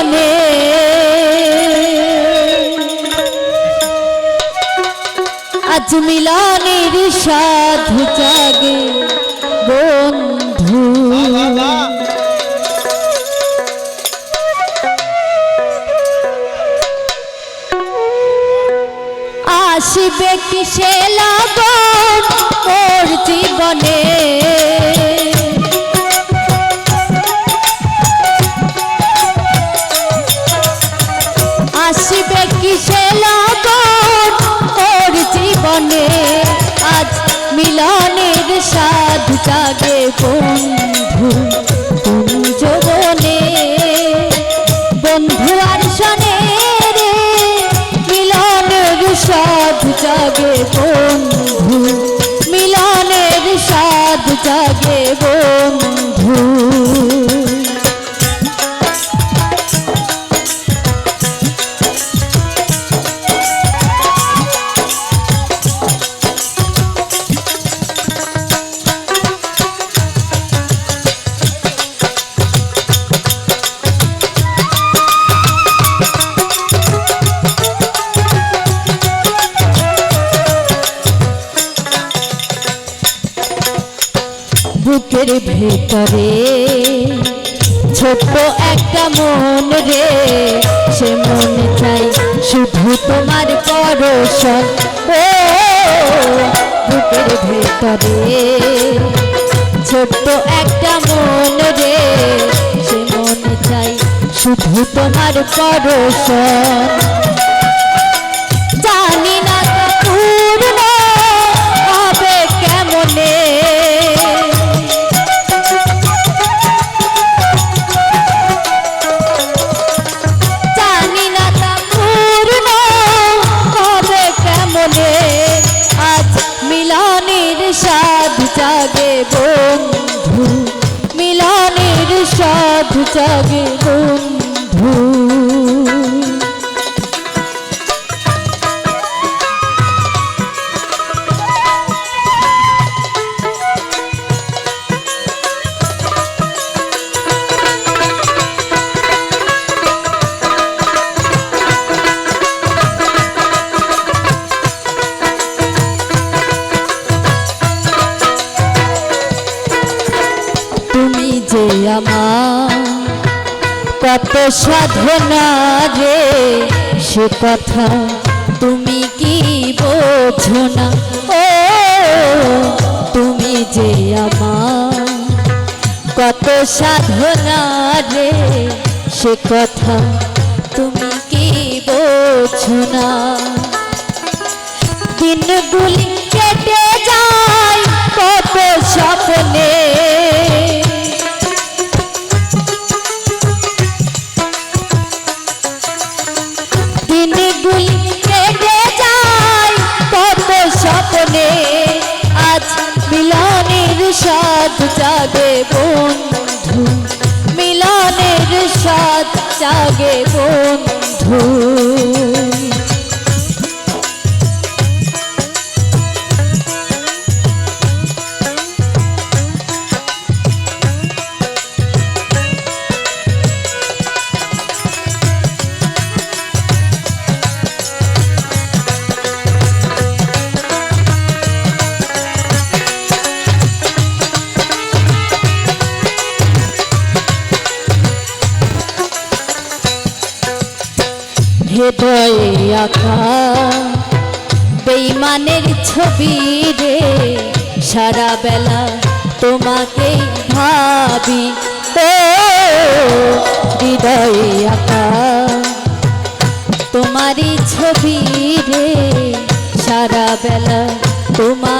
জীবনে আজ মিলনের সাধু জাগে বন্ধু। আসবে কি সে লাগন ওর জীবনে? বন্ধু। বুকের ভেতরে। ছোট্ট একটা মন রে, সে মন চাই শুধু তোমার পরশন। ও, বুকের ভেতরে। ছোট্ট একটা মন রে, সে মন চাই শুধু তোমার পরশন। জাগে বন্ধু। আমার কত সাধনা রে, সে কথা তুমি কি বোঝো না? ও, তুমি যে আমার কত সাধনা রে, সে কথা তুমি কি বোঝো না? দিনগুলি কেটে যায়, কত স্বপ্নে সাথ জাগে বন্ধু মিলনের সাথ জাগে বন্ধু হৃদয়ে আঁকা বেইমানের ছবি রে, সারা বেলা তোমাকে ভাবি। ও হৃদয়ে আঁকা তোমারই ছবি রে, সারা বেলা তোমাকে